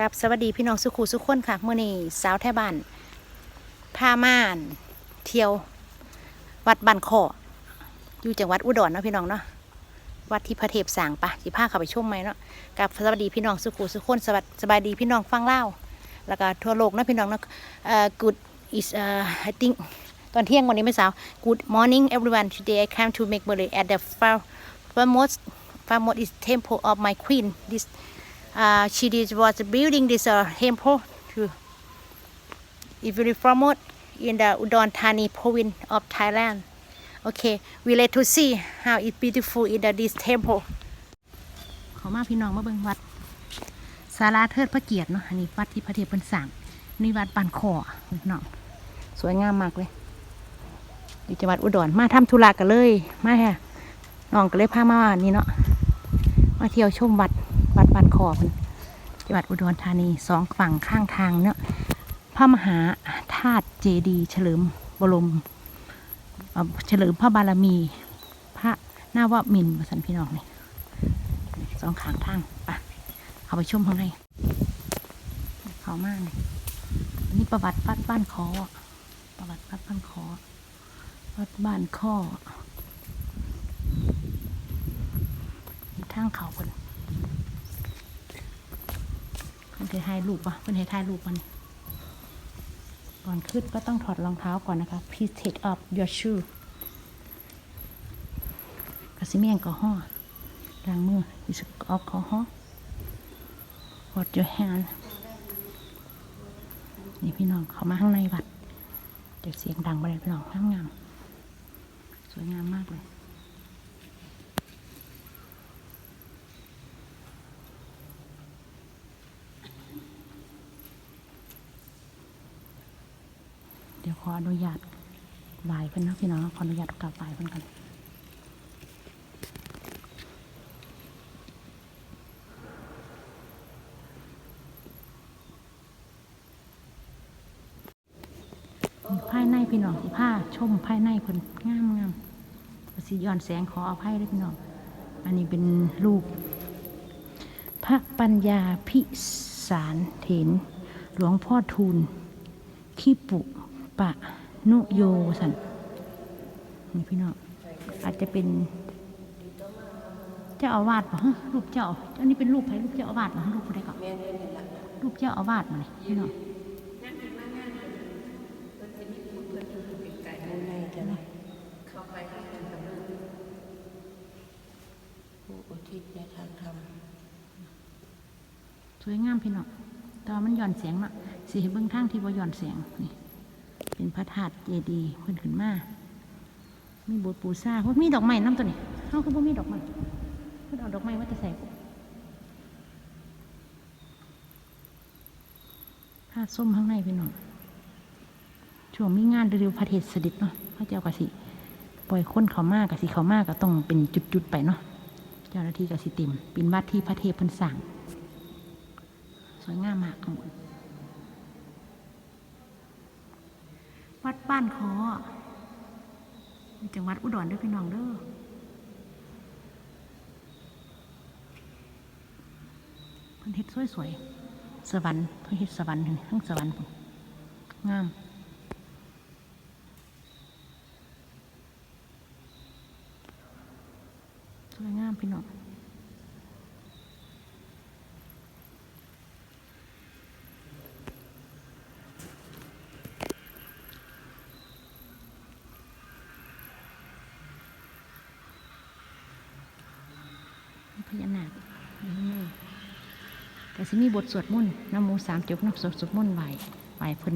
กับสวัสดีพี่น้องสุขุสุขคนค่ะเมื่อนี้สาวแท่บ้านพาม่าน เที่ยว วัดบันคออยู่จังหวัดอุดรเนาะพี่น้องเนาะวัดที่พระเทพสางปะสิพาเข้าไปชมไหมเนาะกับสวัสดีพี่น้องสุขุสุขคนสวัสสบายดีพี่น้องฟังเล่าแล้วก็ทั่วโลกเนาะพี่น้องเนาะเอ่อ good is uh, I think ตอนเที่ยงวันนี้ไม่สาว Good morning everyone today I came to make birthday at the far foremost foremost is temple of my queen this uh, she did, was building this uh, temple to if you promote in the Udon Thani province of Thailand okay we let to see how it beautiful in the, this temple ขอมาพี่น้องมาเบิ่งวัดศาลาเทิดพระเกียรติเนาะอันนี้วัดที่พระเทพเพิ่นสร้างนี่วัดปานคอพี่น้องสวยงามมากเลยอยู่จังหวัดอุดรมาทำธุระกันเลยมาค่ะน้องก็เลยพามานี่เนาะมาเที่ยวชมวัด วัดปานคอเพิ่นจังหวัดอุดรธานีสองฝั่งข้างทางเนาะพระมหาธาตุเจดีเฉลิมบรมเฉลิมพระบารมี พระนาวมินทร์สันพี่น้องนี่สองข้างทางไปเอาไปชมข้างในเขามากเลยนนี้ประวัติวัดบ้านคอประวัติวัดบ้านคอวัดบ้านข้อทางเขาคน เพิ่นเคยถ่ายรูปปะเพิ่นเคยถ่ายรูปปะนี่ก่อนขึ้นก็ต้องถอดรองเท้าก่อนนะคะ please take off your shoe กระสิเมียงก็ห่อล้างมือ is alcohol wash your hand นี่พี่น้องเขามาข้างในวัดเดี๋ยวเสียงดังไปเลยพี่น้องงามงามสวยงามมากเลย เดี๋ยว ขออนุญาตไหวเพิ่นนะพี่น้องขออนุญาตกลับไหวเพิ่อนกันภายในพี่น้องสิผ้าชมภายในเพิ่นงามงามสิย้อนแสงขออภัยด้วยพี่น้อง อันนี้เป็นรูป พระปัญญาพิสารเถนหลวงพ่อทูลขี้ปุ ปะนุโยสันนี่พี่น้องอาจจะเป็น เจ้าอาวาสป่ะรูปเจ้า อันนี้เป็นรูปใครรูปเจ้าอาวาสป่ะรูปอะไรก่อนรูปเจ้าอาวาสมาเลยพี่น้องสวยงามพี่น้องแตว่ามันหย่อนเสียงเนาะสิให้เบิ่งทางที่บ่าหย่อนเสียงนี่ เป็นพระธาตุเจดีย์เพิ่นขึ้นมามีบสถ์ปูซ่าเพราะมีดอกไม้น้ำตัวนี้เฮาคือบ่มีดอกไม้เพิ่นเอาดอกไม้มาจะใส่ผ้าส้มข้างในพี่น้องช่วงมีงานเร็วๆพระเทศเสด็จเนาะพระเจ้ากสิปล่อยคนเขามากกสิเขามากก็ต้องเป็นจุดๆไปเนาะเจ้าหน้าที่กสิติมเป็นวัดที่พระเทพเพิ่นสั่งสวยงามมากข้างบน วัดบ้านคอจังหวัดอุดรเด้อพี่น้องเด้อเพิ่นเฮ็ดสวยๆสวรรค์เพิ่นเฮ็ดสวรรค์ทั้งสวรรค์งามสวยงามพี่น้อง พญานาคอยู่ข้างในแต่ สิมีบทสวดมนต์น้ำมูสามจบน้ำสวดสวดมนต์ไหวไหวเพิ่น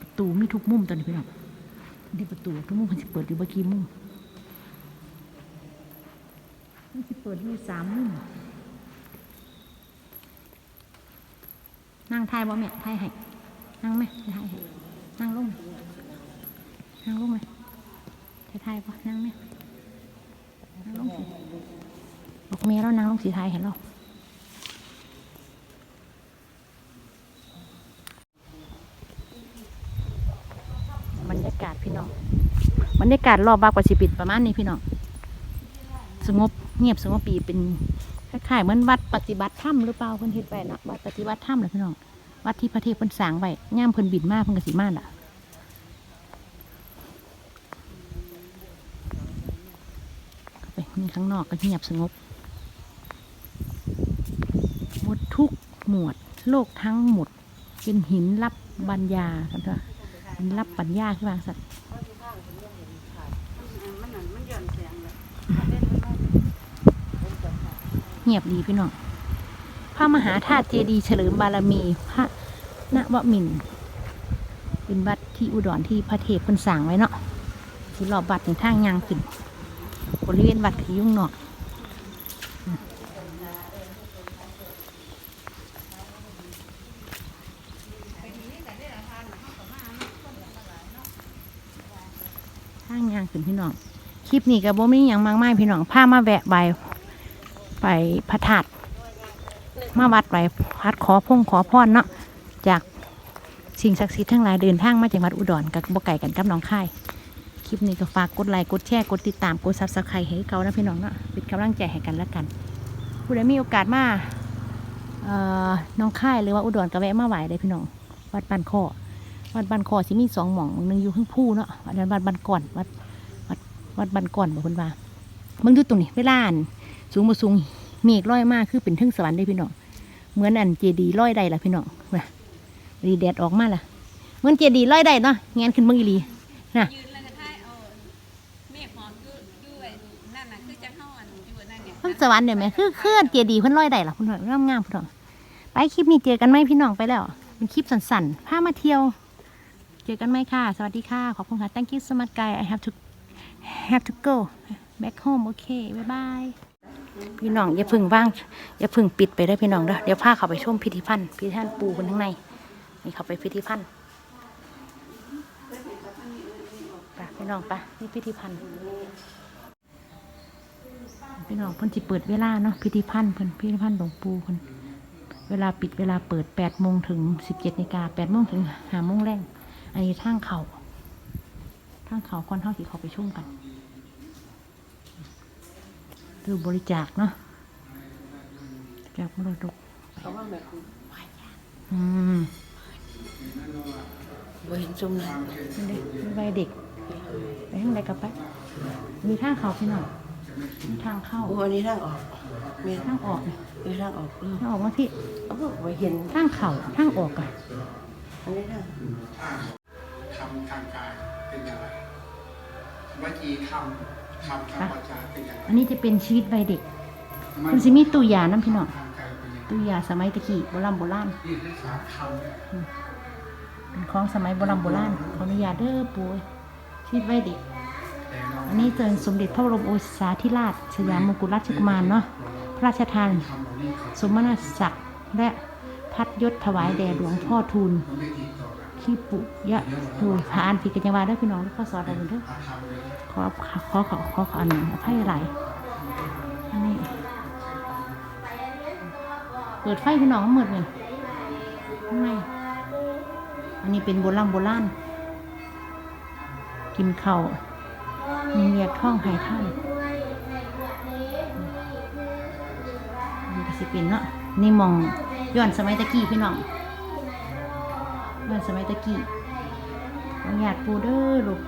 ประตูมีทุกมุมตอนนี้พี่น้องที่ประตูทุกมุมเพิ่นสิเปิดอยู่เมื่อกี้มุมมันสิเปิดอยู่สามมุมนั่งทายบ่แม่ทายให้นั่งไหมทายให้นั่งลงนั่งลงไหมทายทายบ่นั่งไหมนางลงสิ บอกเมียแล้วนางลงสีไทยเห็นหรอบรรยากาศพี่น้องบรรยากาศรอบบากกว่าสิปิดประมาณนี้พี่น้องสงบเงียบสงบปีเป็นคขายๆเหมือนวัดปฏิบัติธรรมหรือเปล่าเพิ่นเฮ็ดไว้นะวัดปฏิบัติธรรมเลยพี่น้องวัดที่พระเทพเพิ่นสร้างไว้ย่ามเพิ่นบินมาเพิ่นก็สิมาล่ะไปนี่ข้างนอกก็เงียบสงบหมด ทุกหมวดโลกทั้งหมด เป็นหินรับปัญญาครับเถอะหินรับปัญญาขึ้นมาสัตว์เงียบดีพี่น้องพระมหาธาตุเจดีย์เฉลิมบารมี พระนวมินเป็นวัดที่อุดรที่พระเทพเพิ่นสร้างไว้เนาะที่รอบวัดในทางยางขึ้นบริเวณวัดคือยุ่งนอกอืมทางยางขึ้ น้องคลิปนี้ก็บ่มีอย่างมากมายพี่น้องพามาแวะใบไปพระธาตุมาวัดไปพัดขอพงขอพรเนาะจากสิ่งศักดิ์สิทธิ์ทั้งหลายเดินทางมาจากวัดอุดรกับบ่ไก่กันกับน้องค่ายคลิปนี้ก็ฝากกดไลค์กดแชร์กดติดตามกดซับสไครต์ให้เขานะพี่น้องเนาะเป็นกำลังใจให้กันแล้วกันผู้ใดมีโอกาสมาน้องค่ายหรือว่าอุดรก็แวะมาไหวเลยพี่น้องวัดบ้านคอวัดบ้านคอสิมีสองหม่องหนึ่งอยู่ข้างผู้เนาะวัดวัดบ้านก่อนวัด วัดวัดบ้านก่อนบอกคนว่ามึงดูตรงนี้เวลาอั่นสูงมาสูงเมฆลอยมากคือเป็นเทึงสวรรค์ได้พี่น้องเหมือนอันเจดีย์ลอยได้ล่ะพี่น้องว่ะดีแดดออกมาล่ะเหมือนเจดีย์ลอยได้เนาะแงนขึ้นเมืองอีหลีนะยืนแล้วก็ถ่ายเอาเมฆหมอกอยู่อยู่ไอ้นั่นน่ะคือจังเฮาอันอยู่นั่นเนี่ยเทึงสวรรค์เดี๋ยวไหมคือเคลื่อนเจดีย์เพิ่นลอยได้ล่ะพี่น้องงามงามๆพี่น้องไปคลิปนี้เจอกันไหมพี่น้องไปแล้วเป็นคลิปสั้นๆพามาเที่ยว เจอกันไหมค่ะ สวัสดีค่ะ ขอบคุณค่ะ thank you so much guys I have to have to go back home okay bye bye พี่น้องอย่าเพึ่งว่างอย่าเพึ่งปิดไปได้อพี่น้องเด้อเดี๋ยวพาเขาไปชมพิธีพันธ์พิธีพันธ์ปูคนข้างในนี่เขาไปพิธีพันธ์ไปพี่น้องไปนี่พิธีพันธ์พี่น้องเพิ่นสิเปิดเวลาเนาะพิธีพันธ์เพิ่นพิธีพันธ์หลวงปู่เพิ่นเวลาปิดเวลาเปิดแปดโมงถึงสิบเจ็ดนาฬิกาแปดโมงถึงห้าโมงแรงอันนี้ทางเขา ทางเขาคอนเท่าที่เขาไปชุ่มกันรือบริจาคเนาะจากมรดกเขาว่าแบบอืมบ่เห็นซุ่มนั้นนี่เด็กนี่ใบเด็กไปทางใดกับไปมีทางเขาพี่น้องมีทางเข้าโอ้อันนี้ทางออกเมียทางออกเนี่ยมีทางออกเออทางออกมาพี่เอ้าบ่เห็นทางเข่าทางออกอะอันนี้ทางทำทางกาย เป็นอย่างไรวจีทำทำทางวาจาเป็นอย่างไรอันนี้จะเป็นชีวิตใบเด็กคุณสิมีตู้ยาน้ำพี่น้องทางกายเป็นอย่างไรตู้ยาสมัยตะกี้โบราณโบราณนี่คือสามคำเนี่ยเป็นของสมัยโบราณโบราณขออนุญาตเด้อปุ้ยชีวิตใบเด็กแต่เราอันนี้เจอสมเด็จพระบรมโอรสาธิราชสยามมงกุฎราชกุมารเนาะพระราชทานทำเหล่านี้เขาสมณศักดิ์และพัดยศถวายแด่หลวงพ่อทูล ขี้ปุยะดูพาอันผิดกันยังว่าเด้พี่น้องข้อสอนอะไรเด้ออาทำเลยขอขอขอขอขออันหนึ่งอภัยหลายอันนี้เปิดไฟพี่น้องมืดเลยข้างในอันนี้เป็นโบราณโบราณกินเข้ามีเรียท่องไห้ท่านนี่ก็สิเป็นเนาะนี่มองย้อนสมัยตะกี้พี่น้อง ย้อนสมัยตะกี้ขออนุญาตปูเด้อลูก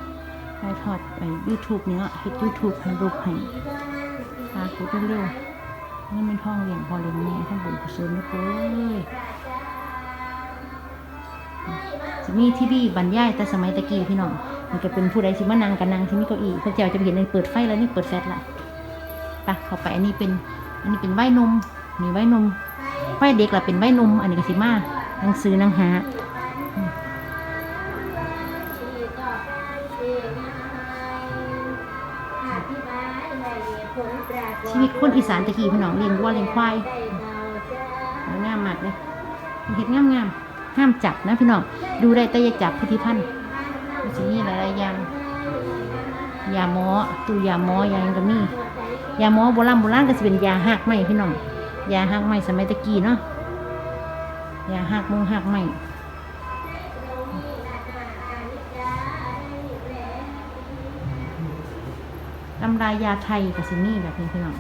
ไปถอดไปยูทูบนี่เนาะเฮ็ดยูทูบให้ลูกให้พากูเร็วๆนี่มันท่องเรียนพอเรียนแม่ท่านบุญกุศลนะกูเอ้ยจะมีทีวีบรรยายแต่สมัยตะกี้พี่น้องมันก็เป็นผู้ใดสิมานั่งกันนั่งที่มีเก้าอี้พระเจ้าจะเห็นในเปิดไฟแล้วนี่เปิดแฟลชละไปเข้าไปอันนี้เป็น อันนี้เป็นไว้นมนี่ไว้นมไว้เด็กละเป็นไว้นม อันนี้ก็สิมาหนังสือนังหา ชีวิตคนอีสานตะกี้พี่น้องเลี้ยงวัวเลี้ยงควายงามมากเลยเห็ดงามงามห้ามจับนะพี่น้องดูได้แต่อย่าจับพิธีพันธ์มันจะมีหลายๆอย่างยาหมอตู้ยาหมอยาหยังก็มียาหมอโบราณโบราณก็จะเป็นยาหักไหมพี่น้องยาหักไหมสมัยตะกี้เนาะยาหักมงหักไหมำรายาไทยกับซินี่แบบนี้พี่น้อง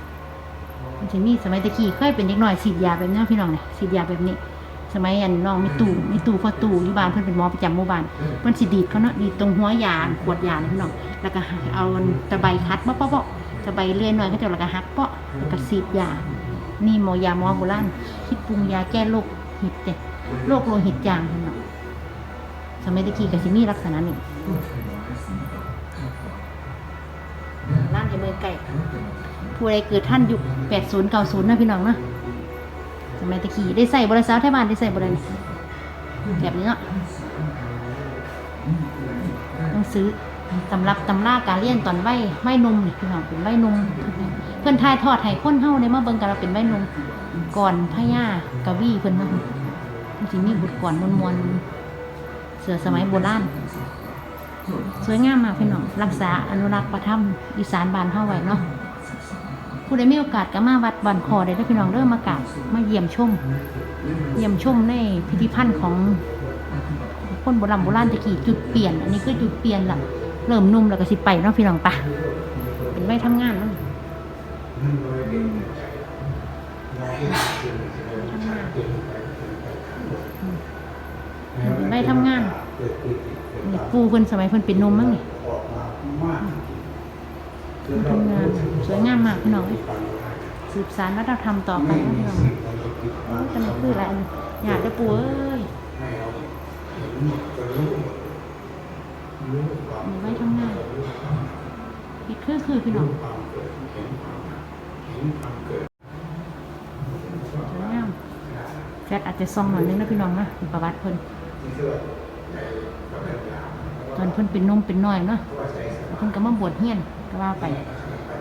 มันจะมีสมัยตะกี้เคยเป็นเด็กน้อยฉีดยาแบบนี้พี่น้องเนี่ยฉีดยาแบบนี้ สมัยอันน้องมีตู่มีตู่พ่อตู่ที่บ้านเพิ่อนเป็นหมอประจำหมู่บ้านเพิ่นสิดีดเขาเนาะดีดตรงหัวยาขวดยาเนี่ยพี่น้องแล้วก็เอาตะไบคัดเปาะเปาะตะไบเลื่อยหน่อยเขาจะแล้วก็หักเปาะแล้วก็ฉีดยา นี่หมอยาหมอโบราณคิดปรุงยาแก้โรคหิตเด้โรคโลหิตจางพี่น้องสมัยตะกี้ก็สิมี่ลักษณะนี้ ไก่ผู้ใดเกิดท่านยุคแปดศูนย์เก้าศูนย์นะพี่น้องนะสมัยตะกี้ได้ใส่บริษัทไทยบ้านได้ใส่บริษัทแบบนี้เนาะต้องซื้อตำรับตำราการเรียนตอนใบใบนมนี่พี่น้องเป็นใบนมเพื่อนทายทอดให้คนเฮาได้มาเบิ่งกันเราเป็นใบนมก่อนพญากะวีเพิ่นเนาะมันสิมีบุตรก่อนมวลมวลเสือสมัยโบราณ สวยงามมากพี่น้อง รักษาอนุรักษ์ประทับอีสานบ้านเฮาไว้เนาะผู้ใดมีโอกาสก็มาวัดบันคอได้เด้พี่น้องเริ่มมากราบมาเยี่ยมชม เยี่ยมชมในพิพิธภัณฑ์ของคนโบราณโบราณตะกี้จุดเปลี่ยน อันนี้คือจุดเปลี่ยนหละเริ่มนุ่มแล้วก็สิไปเนาะพี่น้องปะเป็นไว้ทำงานเนาะเป็นไว้ทำงาน ปูเพิ่นสมัยเพิ่นเป็นนมมั้งนี่ทำงานสวยงามมากพี่น้องสืบสานวัฒนธรรมต่อไปนะพี่น้องอ้ยกันคืออะไรอยากจะปูเอ้ยมีไว้ทำงานอีกคือคือพี่น้องสวยงามแฟดอาจจะซองหน่อยนึงนะพี่น้องนะเป็นประวัติเพิ่น ตอนเพิ่นเป็นนมเป็นน้อยเนาะเพิ่นก็มาบวชเฮียนก็ว่าไป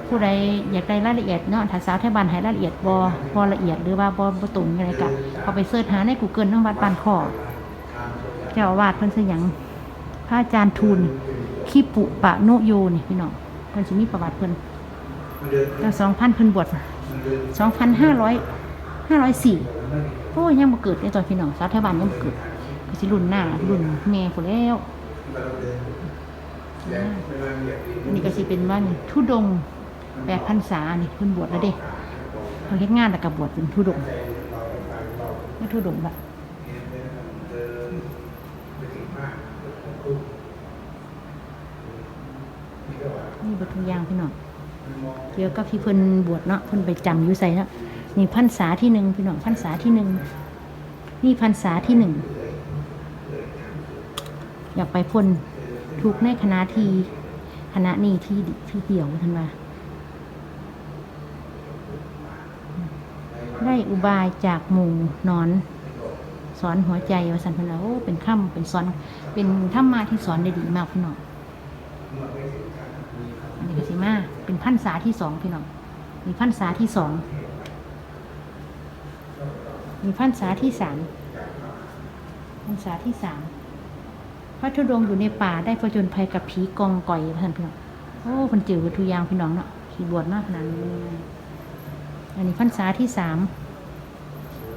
ผู้ใดอยากได้รายละเอียดเนาะถ้าสาวไทยบ้านให้รายละเอียดบอบอละเอียดหรือว่าบอบตรงอะไรก็เอาไปเสิร์ชหาใน Google น้องวัดบานคอเจ้าอาวาสเพิ่นชื่อหยังพระอาจารย์ทูลขี้ปุปะโนโยนี่พี่น้องเพิ่นสิมีประวัติเพิ่นตั้งสองพันเพิ่นบวชสองพันห้าร้อยห้าร้อยสี่โอ้ยยังบ่เกิดในตอนพี่น้องสาวไทยบ้านยังบ่เกิดก็สิรุ่นหน้ารุ่นแม่พุ่นแล้ว นนี้ก็สิเป็นว่านี่ทุดงแปดพันษานี่เพิ่นบวชแล้วเด้เขาเฮ็ดงานแล้วก็บวชเป็นทุดงไม่ทุดงละนี่บททุกอย่างพี่น้องเกี่ยวกับที่เพิ่นบวชเนาะเพิ่นไปจำอยู่ใส่เนาะนี่พรรษาที่หนึ่งพี่น้องพรรษาที่หนึ่งนี่พรรษาที่หนึ่ง อยากไปพ้นทุกในคณะทีคณะนี้ที่ที่เดียวท่านว่าได้อุบายจากหมู่นอน สอนหัวใจวสันเพนว่าโอ้เป็นค่ำเป็นสอนเป็นธรรมะที่สอนได้ดีมากพี่น้องอันนี้ก็สิมาเป็นพันษาที่สองพี่น้องมีพันษาที่สองมีพันษาที่สามพันษาที่สาม ระธุดงค์อยู่ในป่าได้ผจญภัยกับผีกองก่อยท่านพี่น้องโอ้คนจืดวัตถุยางพี่น้องเนาะขี่บวชมากขนาดนี้อันนี้พรรษาที่สาม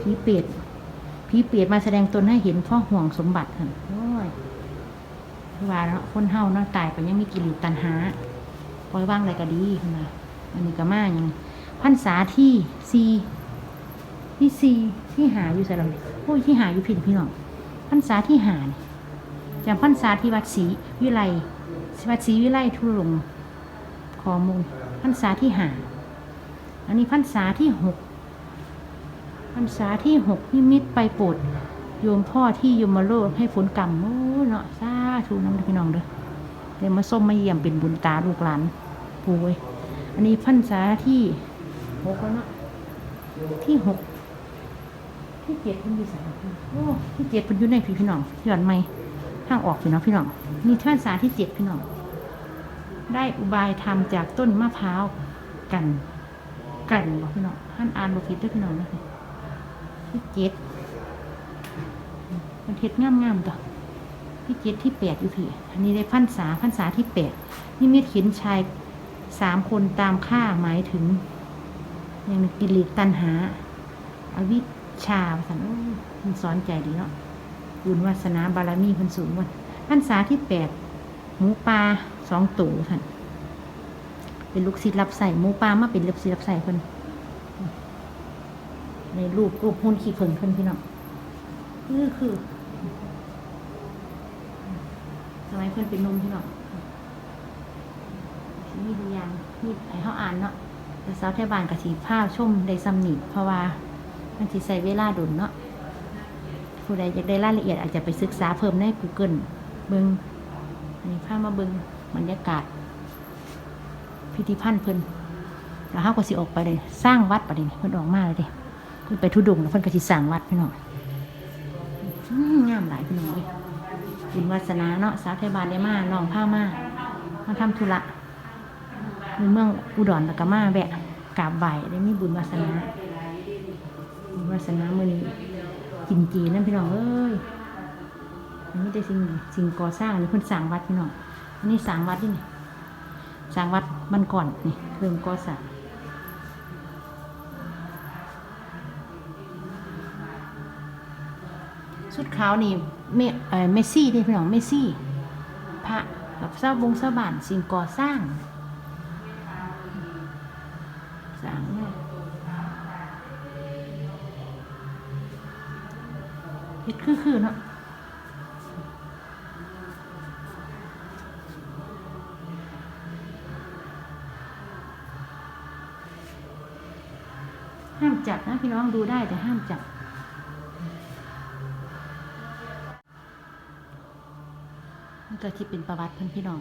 ผีเปรตผีเปรตมาแสดงตนให้เห็นเพ่อห่วงสมบัติท่านโอ้ยว่าเนาะคนเฮาเนาะตายไปยังมีกิเลสตัณหาปล่อยว่างอะไรก็ดีขึ้นมาอันนี้ก็มาอย่างพรรษาที่สี่ที่สี่ที่หาอยู่ใส่เราโอ้ยที่หาอยู่ผิดพี่น้องพรรษาที่หานี่ จำพรรษาที่วัดศรีวิไลวัดศรีวิไลทุรงค์ขอมูลพรรษาที่หาอันนี้พรรษาที่หกพรรษาที่หกนิมิตไปโปรดโยมพ่อที่ยมโลกให้ฝนกรรมโอ้เนาะสาธุน้ำพี่น้องเด้อเดี๋ยวมาส้มมาเยี่ยมเป็นบุญตาลูกหลานปูเว้ยอันนี้พรรษาที่หกแล้วเนาะที่หกที่เจ็ดเพิ่นอยู่ใส่โอ้ที่เจ็ดเพิ่นอยู่ในพี่พี่น้องหย้อนไหม ทางออกพี่น้องพี่น้องนี่ท่านสาที่เจ็ดพี่น้องได้อุบายทำจากต้นมะพร้าวกันกันบอกพี่น้องท่านอ่านบทผิดด้วยพี่น้องนะคะที่เจ็ดมันเท็ดงามงามๆต่อที่เจ็ดที่แปดอยู่พี่อันนี้ได้พันษาพันษาที่แปดนี่มีเห็นชายสามคนตามค่าหมายถึงยังกิเลสตัณหาอวิชชาสันโอ้ยมันสอนใจดีเนาะ บุญวาสนาบารมีเพันสูงวันพรรษาที่แปดหมูปลาสองตัวท่านเป็นลูกศิษย์รับใส่หมูปลามาเป็นลูกศิษย์รับใส่คนในรูปรูปหุ่นขี้ผึ้งเพิ่นพี่น้องนี่คือสมัยเพิ่นเป็นนมพี่น้องมีตัวอย่างมีไอ้เฮาอ่านเนาะแต่สาวไทยบ้านกับสีผ้าชุ่มได้ซ้ำนี่เพราะว่ามันสิใส่เวลาดุนเนาะ ผู้ใดอยากได้รายละเอียดอาจจะไปศึกษาเพิ่มใน Google เบิงอันนี้พามาเบิงบรรยากาศ พิธีพันธ์เพิ่นแล้วเฮาก็สิออกไปเลย สร้างวัดประเด็นเพิ่นออกมาเลยเด้เพิ่นไปทุดงแล้วเพิ่นก็สิสร้างวัดพี่น้องงามหลายพี่น้องเอ้ยบุญวาสนาเนาะสาวไทยบานได้มาน้องพามามาทำธุระในเมืองอุดรแล้วก็มาแวะกราบไหว้ได้มีบุญวาสนาบุญวาสนามือนี้ กินจีนั่นพี่น้องเอ้ยอันนี้แต่สิ่งสิ่งก่อสร้างอันนี้เพิ่นสร้างวัดพี่น้องอันนี้สร้างวัดนี่นี่สร้างวัดมันก่อนนี่เริ่มก่อสร้างสุดขาวนี่เมเอ่อเมสซี่นี่พี่น้องเมสซี่ พระกับเศร้าบงเศร้าบานสิ่งก่อสร้าง ฮ็ดคือะห้ามจับนะพี่น้องดูได้แต่ห้ามจับนี่ก็ที่เป็นประวัติเพื่อนพี่น้อง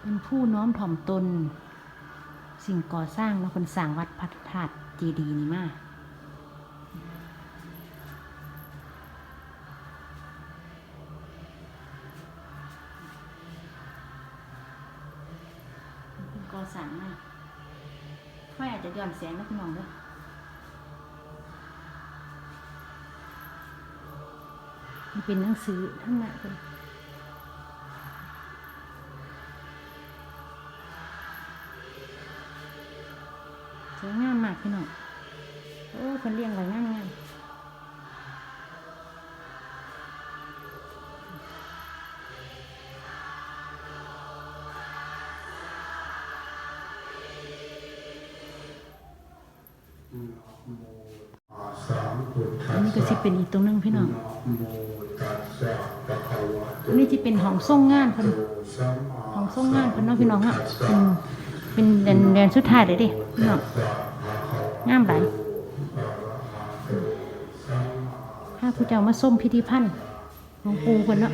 เป็นผู้น้อมถ่อมตน สิ่งก่อสร้างแล้วคนสร้างวัดพระธาตุเจดีย์นี่มากเป็นก่อสร้างมาก ไฟอาจจะ ย้อนแสงนะพี่น้องเด้อมันเป็นหนังสือทั้งนั้นเลยสวยงามมากพี่น้องโอ้คนเลี้ยงไว้งามงาม เป็นอีกตรงนึงพี่น้องอันนี้จะเป็นของส่งงานพันของส่งงานพันน้องพี่น้องอะเป็นเป็นเดือนเดือนสุดท้ายเลยดิพี่น้องงามหลายถ้าผู้เจ้ามาส้มพิธีพันธ์ของปูคนเนาะ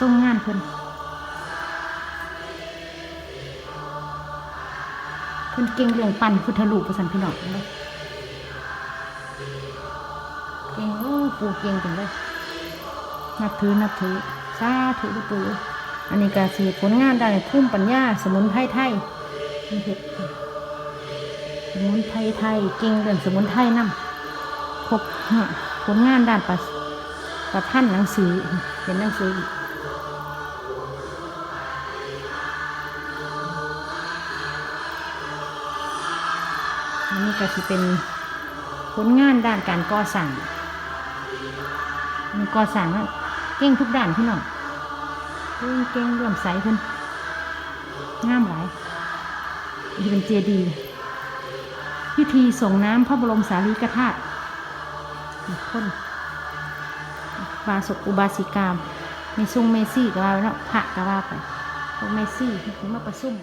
ส่งงานเพิ่นเพิ่นเก่งเรื่องปั้นพุทธรูปประสันพี่น้องเด้อเก่งโอ้ปูเก่งจังเลยนับถือนับถือสาธุด้อปูอันนี้ก็สิผลงานด้านภูมิปัญญา สมุนไพรไทยนี่เฮ็ดสมุนไพรไทยเก่งเรื่องสมุนไพรนำครบผลงานด้านประประพันธ์หนังสือเป็นหนังสืออีก อันนี้ก็สิเป็นผลงานด้านการก่อสร้างมันก่อสร้างเก่งทุกด้านพี่น้องเก่งเก่งเรื่องใสเพิ่นงามหลายนี่เป็นเจดีย์พิธีส่งน้ำพระบรมสารีริกธาตุคนบาศกอุบาสิกามมีทรงเมซี่ก็ว่าไว้เนาะพระก็ว่าไปพวกเมซี่ที่มาประซุ่ม